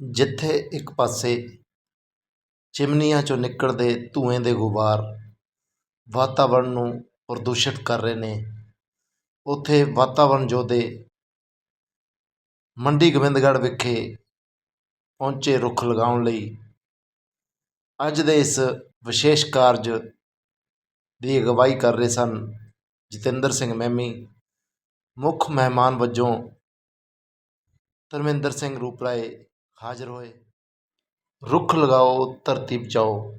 ਜਿੱਥੇ ਇੱਕ ਪਾਸੇ ਚਿਮਨੀਆਂ 'ਚੋਂ ਨਿਕਲਦੇ ਧੂੰਏਂ ਦੇ ਗੁਬਾਰ ਵਾਤਾਵਰਨ ਨੂੰ ਪ੍ਰਦੂਸ਼ਿਤ ਕਰ ਰਹੇ ਨੇ, ਉੱਥੇ ਵਾਤਾਵਰਨ ਯੋਧੇ ਮੰਡੀ ਗੋਬਿੰਦਗੜ੍ਹ ਵਿਖੇ ਪਹੁੰਚੇ ਰੁੱਖ ਲਗਾਉਣ ਲਈ। ਅੱਜ ਦੇ ਇਸ ਵਿਸ਼ੇਸ਼ ਕਾਰਜ ਦੀ ਅਗਵਾਈ ਕਰ ਰਹੇ ਸਨ ਜਤਿੰਦਰ ਸਿੰਘ ਮਹਿਮੀ, ਮੁੱਖ ਮਹਿਮਾਨ ਵਜੋਂ ਧਰਮਿੰਦਰ ਸਿੰਘ ਰੂਪਰਾਏ ਹਾਜ਼ਰ ਹੋਏ। ਰੁੱਖ ਲਗਾਓ, ਧਰਤੀ ਬਚਾਓ।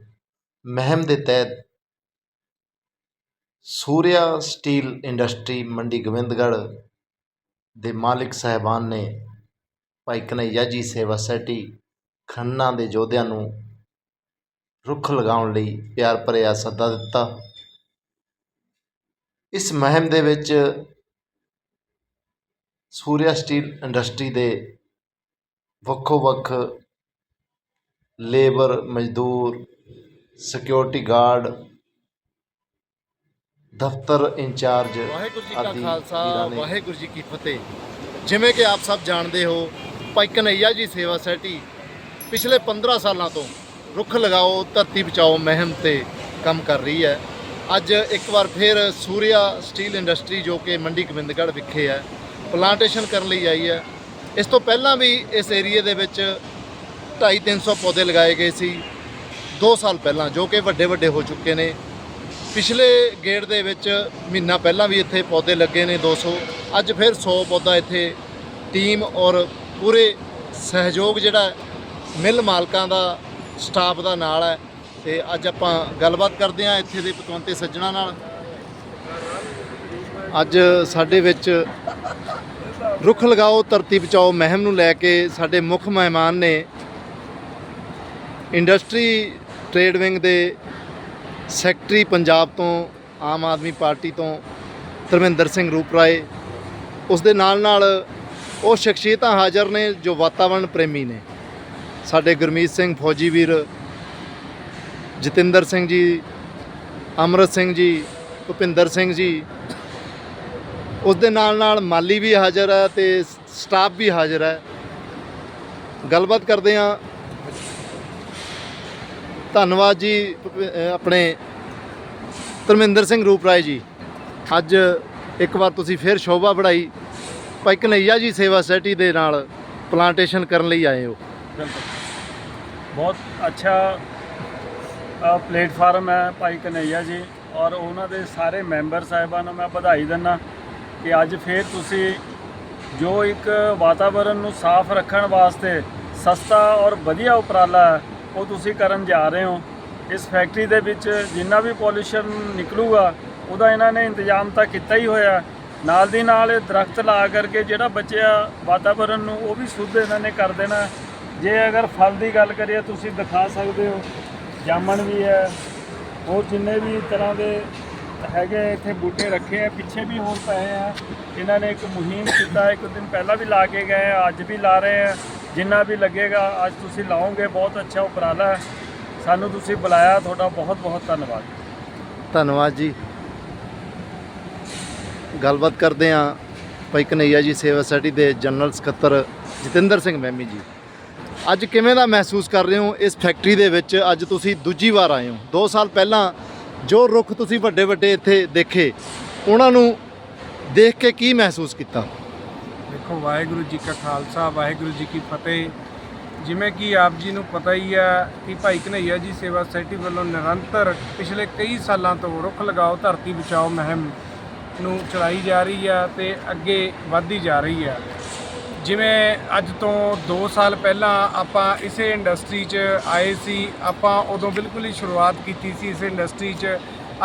ਮੁਹਿੰਮ ਦੇ ਤਹਿਤ ਸੂਰਿਆ ਸਟੀਲ ਇੰਡਸਟਰੀ, ਮੰਡੀ ਗੋਬਿੰਦਗੜ੍ਹ ਦੇ ਮਾਲਿਕ ਸਾਹਿਬਾਨ ਨੇ ਭਾਈ ਕਨ੍ਹਈਆ ਜੀ ਸੇਵਾ ਸੈਟੀ ਖੰਨਾ ਦੇ ਯੋਧਿਆਂ ਨੂੰ ਰੁੱਖ ਲਗਾਉਣ ਲਈ ਪਿਆਰ ਭਰਿਆ ਸੱਦਾ ਦਿੱਤਾ। ਇਸ ਮਹਿਮ ਦੇ ਵਿੱਚ ਸੂਰਿਆ ਸਟੀਲ ਇੰਡਸਟਰੀ ਦੇ ਵੱਖੋ ਵੱਖ ਲੇਬਰ ਮਜ਼ਦੂਰ ਸਿਕਿਉਰਿਟੀ ਗਾਰਡ ਦਫ਼ਤਰ ਇੰਚਾਰਜ ਵਾਹਿਗੁਰੂ ਜੀ ਕਾ ਆਦਿ ਖਾਲਸਾ ਵੀਰਾਂ ਨੇ ਵਾਹਿਗੁਰੂ ਜੀ ਕੀ ਫਤਿਹ। ਜਿਵੇਂ ਕਿ ਆਪ ਸਭ ਜਾਣਦੇ ਹੋ ਭਾਈ ਕਨਈਆ ਜੀ ਸੇਵਾ ਸੋਸਾਇਟੀ ਪਿਛਲੇ 15 ਸਾਲਾਂ ਤੋਂ ਰੁੱਖ ਲਗਾਓ ਧਰਤੀ ਬਚਾਓ ਮੁਹਿੰਮ ਤੇ ਕੰਮ ਕਰ ਰਹੀ ਹੈ। ਅੱਜ ਇੱਕ ਵਾਰ ਫਿਰ ਸੂਰਿਆ ਸਟੀਲ ਇੰਡਸਟਰੀ ਜੋ ਕਿ ਮੰਡੀ ਗੋਬਿੰਦਗੜ੍ਹ ਵਿਖੇ ਹੈ ਪਲਾਂਟੇਸ਼ਨ ਕਰਨ ਲਈ ਆਈ ਹੈ। ਇਸ ਤੋਂ ਪਹਿਲਾਂ ਵੀ ਇਸ ਏਰੀਏ ਦੇ ਵਿੱਚ 250 ਪੌਦੇ ਲਗਾਏ ਗਏ ਸੀ 2 ਸਾਲ ਪਹਿਲਾਂ ਜੋ ਕਿ ਵੱਡੇ ਵੱਡੇ ਹੋ ਚੁੱਕੇ ਨੇ। ਪਿਛਲੇ ਗੇੜ ਦੇ ਵਿੱਚ ਮਹੀਨਾ ਪਹਿਲਾਂ ਵੀ ਇੱਥੇ ਪੌਦੇ ਲੱਗੇ ਨੇ 200 ਅੱਜ ਫਿਰ 100 ਪੌਦਾ ਇੱਥੇ ਟੀਮ ਔਰ ਪੂਰੇ ਸਹਿਯੋਗ ਜਿਹੜਾ ਹੈ, ਮਿਲ ਮਾਲਕਾਂ ਦਾ ਸਟਾਫ ਦਾ ਨਾਲ ਹੈ। ਤੇ ਅੱਜ ਆਪਾਂ ਗੱਲਬਾਤ ਕਰਦੇ ਹਾਂ ਇੱਥੇ ਦੇ ਪਤਵੰਤੇ ਸੱਜਣਾ ਨਾਲ। ਅੱਜ ਸਾਡੇ ਵਿੱਚ ਰੁੱਖ ਲਗਾਓ, ਧਰਤੀ ਬਚਾਓ, ਮਹਿਮ ਨੂੰ ਲੈ ਕੇ ਸਾਡੇ ਮੁੱਖ ਮਹਿਮਾਨ ਨੇ ਇੰਡਸਟਰੀ ਟ੍ਰੇਡ ਵਿੰਗ ਦੇ ਸੈਕਟਰੀ ਪੰਜਾਬ ਤੋਂ, ਆਮ ਆਦਮੀ ਪਾਰਟੀ ਤੋਂ ਧਰਮਿੰਦਰ ਸਿੰਘ ਰੂਪਰਾਏ। ਉਸ ਦੇ ਨਾਲ ਨਾਲ ਉਹ ਸ਼ਖਸੀਅਤਾਂ ਹਾਜ਼ਰ ਨੇ ਜੋ ਵਾਤਾਵਰਣ ਪ੍ਰੇਮੀ ਨੇ। ਸਾਡੇ ਗੁਰਮੀਤ ਸਿੰਘ ਫੌਜੀ ਵੀਰ, ਜਤਿੰਦਰ ਸਿੰਘ ਜੀ, ਅਮਰਤ ਸਿੰਘ ਜੀ, ਭੁਪਿੰਦਰ ਸਿੰਘ ਜੀ ਉਸ ਦੇ ਨਾਲ ਨਾਲ ਮਾਲੀ ਵੀ ਹਾਜ਼ਰ ਹੈ ਤੇ ਸਟਾਫ ਵੀ ਹਾਜ਼ਰ ਹੈ। ਗੱਲਬਾਤ ਕਰਦੇ ਹਾਂ। ਧੰਨਵਾਦ ਜੀ ਆਪਣੇ ਧਰਮਿੰਦਰ ਸਿੰਘ ਰੂਪਰਾਏ ਜੀ। ਅੱਜ ਇੱਕ ਵਾਰ ਤੁਸੀਂ ਫਿਰ ਸ਼ੋਭਾ ਬੜਾਈ ਭਾਈ ਕਨਈਆ ਜੀ ਸੇਵਾ ਸੋਸਾਇਟੀ ਦੇ ਨਾਲ ਪਲਾਂਟੇਸ਼ਨ ਕਰਨ ਲਈ ਆਏ ਹੋ। ਬਹੁਤ ਅੱਛਾ ਪਲੇਟਫਾਰਮ ਹੈ ਭਾਈ ਕਨਈਆ ਜੀ ਔਰ ਉਹਨਾਂ ਦੇ ਸਾਰੇ ਮੈਂਬਰ ਸਾਹਿਬਾਂ ਨੂੰ ਮੈਂ ਵਧਾਈ ਦਿੰਦਾ। ਕਿ ਅੱਜ ਫੇਰ ਤੁਸੀਂ ਜੋ ਇੱਕ ਵਾਤਾਵਰਣ ਨੂੰ ਸਾਫ਼ ਰੱਖਣ ਵਾਸਤੇ ਸਸਤਾ ਔਰ ਵਧੀਆ ਉਪਰਾਲਾ ਹੈ, ਉਹ ਤੁਸੀਂ ਕਰਨ ਜਾ ਰਹੇ ਹੋ। ਇਸ ਫੈਕਟਰੀ ਦੇ ਵਿੱਚ ਜਿੰਨਾ ਵੀ ਪੋਲੂਸ਼ਨ ਨਿਕਲੂਗਾ, ਉਹਦਾ ਇਹਨਾਂ ਨੇ ਇੰਤਜ਼ਾਮ ਤਾਂ ਕੀਤਾ ਹੀ ਹੋਇਆ। ਨਾਲ ਦੀ ਨਾਲ ਇਹ ਦਰਖਤ ਲਾ ਕਰਕੇ ਜਿਹੜਾ ਬਚਿਆ ਵਾਤਾਵਰਣ ਨੂੰ, ਉਹ ਵੀ ਸ਼ੁੱਧ ਇਹਨਾਂ ਨੇ ਕਰ ਦੇਣਾ। ਜੇ ਅਗਰ ਫਲ ਦੀ ਗੱਲ ਕਰੀਏ, ਤੁਸੀਂ ਦਿਖਾ ਸਕਦੇ ਹੋ। ਜਾਮਣ ਵੀ ਹੈ, ਹੋਰ ਜਿੰਨੇ ਵੀ ਤਰ੍ਹਾਂ ਦੇ ਹੈਗੇ ਇੱਥੇ ਬੂਟੇ ਰੱਖੇ ਆ, ਪਿੱਛੇ ਵੀ ਹੋਰ ਪਏ ਆ। ਇਹਨਾਂ ਨੇ ਇੱਕ ਮੁਹਿੰਮ ਕੀਤਾ, ਇੱਕ ਦਿਨ ਪਹਿਲਾਂ ਵੀ ਲਾ ਕੇ ਗਏ ਅੱਜ ਵੀ ਲਾ ਰਹੇ ਆ। ਜਿੰਨਾ ਵੀ ਲੱਗੇਗਾ, ਅੱਜ ਤੁਸੀਂ ਲਾਓਗੇ, ਬਹੁਤ ਅੱਛਾ ਉਪਰਾਲਾ ਹੈ। ਸਾਨੂੰ ਤੁਸੀਂ ਬੁਲਾਇਆ, ਤੁਹਾਡਾ ਬਹੁਤ ਬਹੁਤ ਧੰਨਵਾਦ। ਧੰਨਵਾਦ ਜੀ। ਗੱਲਬਾਤ ਕਰਦੇ ਹਾਂ ਭਾਈ ਕਨਈਆ ਜੀ, ਸੇਵਾ ਸੋਸਾਇਟੀ ਦੇ ਜਨਰਲ ਸਕੱਤਰ ਜਤਿੰਦਰ ਸਿੰਘ ਮਹਿਮੀ ਜੀ। ਅੱਜ ਕਿਵੇਂ ਦਾ ਮਹਿਸੂਸ ਕਰ ਰਹੇ ਹੋ ਇਸ ਫੈਕਟਰੀ ਦੇ ਵਿੱਚ? ਅੱਜ ਤੁਸੀਂ ਦੂਜੀ ਵਾਰ ਆਏ ਹੋ। 2 ਸਾਲ ਪਹਿਲਾਂ ਜੋ ਰੁੱਖ ਤੁਸੀਂ ਵੱਡੇ ਵੱਡੇ ਇੱਥੇ ਦੇਖੇ, ਉਹਨਾਂ ਨੂੰ ਦੇਖ ਕੇ ਕੀ ਮਹਿਸੂਸ ਕੀਤਾ? ਦੇਖੋ, ਵਾਹਿਗੁਰੂ ਜੀ ਕਾ ਖਾਲਸਾ, ਵਾਹਿਗੁਰੂ ਜੀ ਕੀ ਫਤਿਹ। ਜਿਵੇਂ ਕਿ ਆਪ ਜੀ ਨੂੰ ਪਤਾ ਹੀ ਆ ਕਿ ਭਾਈ ਕਨਈਆ ਜੀ ਸੇਵਾ ਸੁਸਾਇਟੀ ਵੱਲੋਂ ਨਿਰੰਤਰ ਪਿਛਲੇ ਕਈ ਸਾਲਾਂ ਤੋਂ ਰੁੱਖ ਲਗਾਓ, ਧਰਤੀ ਬਚਾਓ ਮੁਹਿੰਮ ਨੂੰ ਚਲਾਈ ਜਾ ਰਹੀ ਆ ਤੇ ਅੱਗੇ ਵਧਦੀ ਜਾ ਰਹੀ ਆ ਜਿਵੇਂ ਅੱਜ ਤੋਂ 2 ਸਾਲ ਪਹਿਲਾਂ ਆਪਾਂ ਇਸੇ ਇੰਡਸਟਰੀ 'ਚ ਆਏ ਸੀ, ਆਪਾਂ ਉਦੋਂ ਬਿਲਕੁਲ ਹੀ ਸ਼ੁਰੂਆਤ ਕੀਤੀ ਸੀ ਇਸ ਇੰਡਸਟਰੀ 'ਚ।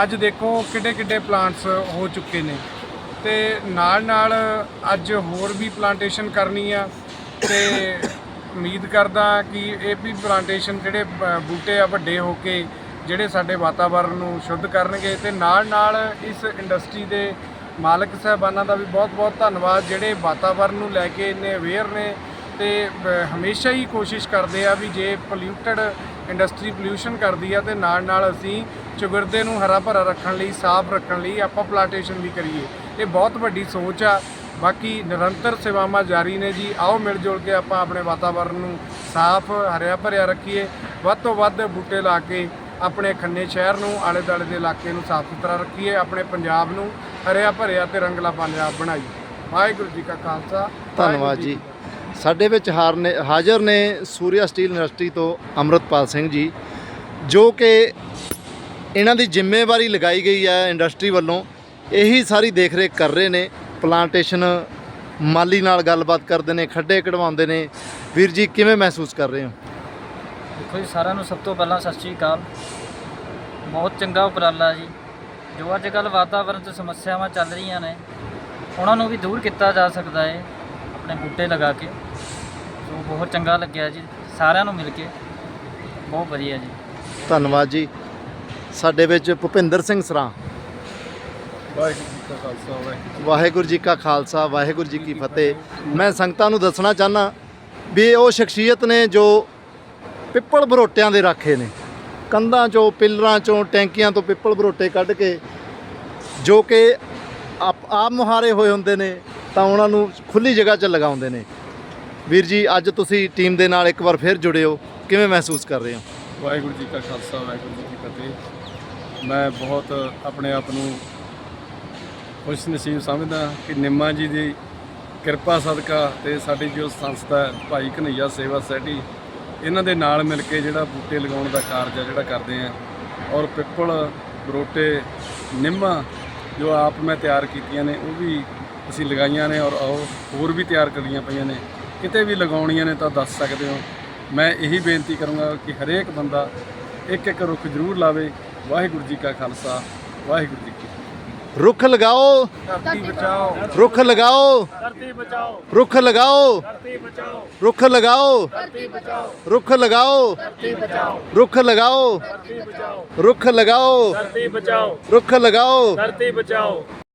ਅੱਜ ਦੇਖੋ ਕਿੱਡੇ ਕਿੱਡੇ ਪਲਾਂਟਸ ਹੋ ਚੁੱਕੇ ਨੇ। ਤੇ ਨਾਲ ਨਾਲ ਅੱਜ ਹੋਰ ਵੀ ਪਲਾਂਟੇਸ਼ਨ ਕਰਨੀ ਆ। ਤੇ ਉਮੀਦ ਕਰਦਾ ਕਿ ਇਹ ਵੀ ਪਲਾਂਟੇਸ਼ਨ ਜਿਹੜੇ ਬੂਟੇ ਆ ਵੱਡੇ ਹੋ ਕੇ ਜਿਹੜੇ ਸਾਡੇ ਵਾਤਾਵਰਣ ਨੂੰ ਸ਼ੁੱਧ ਕਰਨਗੇ। ਤੇ ਨਾਲ ਨਾਲ ਇਸ ਇੰਡਸਟਰੀ ਦੇ ਮਾਲਕ ਸਾਹਿਬਾਨਾਂ ਦਾ ਵੀ ਬਹੁਤ-ਬਹੁਤ ਧੰਨਵਾਦ, ਜਿਹੜੇ ਵਾਤਾਵਰਣ ਨੂੰ ਲੈ ਕੇ ਇੰਨੇ ਅਵੇਅਰ ਨੇ ਤੇ ਹਮੇਸ਼ਾ ਹੀ ਕੋਸ਼ਿਸ਼ ਕਰਦੇ ਆ ਵੀ ਜੇ ਪੋਲਿਊਟਡ ਇੰਡਸਟਰੀ ਪੋਲਿਊਸ਼ਨ ਕਰਦੀ ਆ ਤੇ ਨਾਲ ਨਾਲ ਅਸੀਂ ਚੁਗਰਦੇ ਨੂੰ ਹਰਾ ਭਰਾ ਰੱਖਣ ਲਈ, ਸਾਫ਼ ਰੱਖਣ ਲਈ ਆਪਾਂ ਪਲਾਂਟੇਸ਼ਨ ਵੀ ਕਰੀਏ। ਇਹ ਬਹੁਤ ਵੱਡੀ ਸੋਚ ਆ। ਬਾਕੀ ਨਿਰੰਤਰ ਸੇਵਾਵਾਂ ਜਾਰੀ ਨੇ ਜੀ। ਆਓ ਮਿਲ ਜੁਲ ਕੇ ਆਪਾਂ ਆਪਣੇ ਵਾਤਾਵਰਣ ਨੂੰ ਸਾਫ਼ ਹਰਿਆ ਭਰਿਆ ਰੱਖੀਏ। ਵੱਧ ਤੋਂ ਵੱਧ ਬੂਟੇ ਲਾ ਕੇ ਆਪਣੇ ਖੰਨੇ ਸ਼ਹਿਰ ਨੂੰ ਆਲੇ ਦੁਆਲੇ ਦੇ ਇਲਾਕੇ ਨੂੰ ਸਾਫ਼ ਸੁਥਰਾ ਰੱਖੀਏ ਆਪਣੇ ਪੰਜਾਬ ਨੂੰ ਹਰਿਆ ਭਰਿਆ ਤੇ ਰੰਗਲਾ ਪੰਜਾਬ ਬਣਾਈਏ। ਵਾਹਿਗੁਰੂ ਜੀ ਕਾ ਖਾਲਸਾ ਧੰਨਵਾਦ ਜੀ। ਸਾਡੇ ਵਿੱਚ ਹਾਰ ਨੇ ਹਾਜ਼ਰ ਨੇ ਸੂਰਿਆ ਸਟੀਲ ਇੰਡਸਟਰੀ ਤੋਂ ਅਮਰਤਪਾਲ ਸਿੰਘ ਜੀ ਜੋ ਕਿ ਇਹਨਾਂ ਦੀ ਜ਼ਿੰਮੇਵਾਰੀ ਲਗਾਈ ਗਈ ਹੈ ਇੰਡਸਟਰੀ ਵੱਲੋਂ। ਇਹੀ ਸਾਰੀ ਦੇਖ-ਰੇਖ ਕਰ ਰਹੇ ਨੇ ਪਲਾਂਟੇਸ਼ਨ ਮਾਲੀ ਨਾਲ ਗੱਲਬਾਤ ਕਰਦੇ ਨੇ ਖੱਡੇ ਕਢਵਾਉਂਦੇ ਨੇ। ਵੀਰ ਜੀ ਕਿਵੇਂ ਮਹਿਸੂਸ ਕਰ ਰਹੇ ਹੋ? ਦੇਖੋ ਜੀ ਸਾਰਿਆਂ ਨੂੰ ਸਭ ਤੋਂ ਪਹਿਲਾਂ ਸਤਿ ਸ਼੍ਰੀ ਅਕਾਲ। ਬਹੁਤ ਚੰਗਾ ਉਪਰਾਲਾ ਜੀ। ਜੋ ਅੱਜ ਕੱਲ੍ਹ ਵਾਤਾਵਰਣ 'ਚ ਸਮੱਸਿਆਵਾਂ ਚੱਲ ਰਹੀਆਂ ਨੇ ਉਹਨਾਂ ਨੂੰ ਵੀ ਦੂਰ ਕੀਤਾ ਜਾ ਸਕਦਾ ਹੈ ਆਪਣੇ ਬੂਟੇ ਲਗਾ ਕੇ। ਸੋ ਬਹੁਤ ਚੰਗਾ ਲੱਗਿਆ ਜੀ ਸਾਰਿਆਂ ਨੂੰ ਮਿਲ ਕੇ। ਬਹੁਤ ਵਧੀਆ ਜੀ। ਧੰਨਵਾਦ ਜੀ। ਸਾਡੇ ਵਿੱਚ ਭੁਪਿੰਦਰ ਸਿੰਘ ਸਰਾਂ। ਵਾਹਿਗੁਰੂ ਜੀ ਕਾ ਖਾਲਸਾ ਵਾਹਿਗੁਰੂ ਜੀ ਕੀ ਫਤਿਹ। ਮੈਂ ਸੰਗਤਾਂ ਨੂੰ ਦੱਸਣਾ ਚਾਹਨਾ ਵੀ ਇਹ ਉਹ ਸ਼ਖਸੀਅਤ ਨੇ ਜੋ ਪਿੱਪਲ ਬਰੋਟਿਆਂ ਦੇ ਰਾਖੇ ਨੇ। ਕੰਧਾਂ ਚੋਂ ਪਿੱਲਰਾਂ ਚੋਂ ਟੈਂਕੀਆਂ ਤੋਂ ਪਿੱਪਲ ਬਰੋਟੇ ਕੱਢ ਕੇ ਜੋ ਕਿ ਆਪ ਆਪ ਮੁਹਾਰੇ ਹੋਏ ਹੁੰਦੇ ਨੇ ਤਾਂ ਉਹਨਾਂ ਨੂੰ ਖੁੱਲੀ ਜਗ੍ਹਾ 'ਚ ਲਗਾਉਂਦੇ ਨੇ। ਵੀਰ ਜੀ ਅੱਜ ਤੁਸੀਂ ਟੀਮ ਦੇ ਨਾਲ ਇੱਕ ਵਾਰ ਫਿਰ ਜੁੜੇ ਹੋ ਕਿਵੇਂ ਮਹਿਸੂਸ ਕਰ ਰਹੇ ਹੋ? ਵਾਹਿਗੁਰੂ ਜੀ ਕਾ ਖਾਲਸਾ ਵਾਹਿਗੁਰੂ ਜੀ ਕੀ ਫਤਿਹ। ਮੈਂ ਬਹੁਤ ਆਪਣੇ ਆਪ ਨੂੰ ਖੁਸ਼ ਨਸੀਬ ਸਮਝਦਾ ਕਿ ਨਿੰਮਾ ਜੀ ਦੀ ਕਿਰਪਾ ਸਦਕਾ ਤੇ ਸਾਡੀ ਜੋ ਸੰਸਥਾ ਹੈ, ਭਾਈ ਕਨਈਆ ਸੇਵਾ ਸੋਸਾਇਟੀ ਇਹਨਾਂ ਦੇ ਨਾਲ ਮਿਲ ਕੇ ਜਿਹੜਾ ਬੂਟੇ ਲਗਾਉਣ ਦਾ ਕਾਰਜ ਆ ਜਿਹੜਾ ਕਰਦੇ ਆ, ਔਰ ਪਿੱਪਲ, ਬਰੋਟੇ, ਨਿੰਮਾ ਜੋ ਆਪ ਮੈਂ ਤਿਆਰ ਕੀਤੀਆਂ ਨੇ, ਉਹ ਵੀ ਅਸੀਂ ਲਗਾਈਆਂ ਨੇ, ਔਰ ਉਹ ਹੋਰ ਵੀ ਤਿਆਰ ਕਰੀਆਂ ਪਈਆਂ ਨੇ। ਕਿਤੇ ਵੀ ਲਗਾਉਣੀਆਂ ਨੇ ਤਾਂ ਦੱਸ ਸਕਦੇ ਹੋ। ਮੈਂ ਇਹੀ ਬੇਨਤੀ ਕਰੂੰਗਾ ਕਿ ਹਰੇਕ ਬੰਦਾ ਇੱਕ ਇੱਕ ਰੁੱਖ ਜ਼ਰੂਰ ਲਾਵੇ। ਵਾਹਿਗੁਰੂ ਜੀ ਕਾ ਖਾਲਸਾ, ਵਾਹਿਗੁਰੂ ਜੀ ਕੀ ਰੁੱਖ ਲਗਾਓ। ਧਰਤੀ ਬਚਾਓ। ਰੁੱਖ ਲਗਾਓ। ਧਰਤੀ ਬਚਾਓ। ਰੁੱਖ ਲਗਾਓ। ਧਰਤੀ ਬਚਾਓ। ਰੁੱਖ ਲਗਾਓ। ਧਰਤੀ ਬਚਾਓ। ਰੁੱਖ ਲਗਾਓ। ਧਰਤੀ ਬਚਾਓ। ਰੁੱਖ ਲਗਾਓ। ਧਰਤੀ ਬਚਾਓ। ਰੁੱਖ ਲਗਾਓ। ਧਰਤੀ ਬਚਾਓ। ਰੁੱਖ ਲਗਾਓ। ਧਰਤੀ ਬਚਾਓ।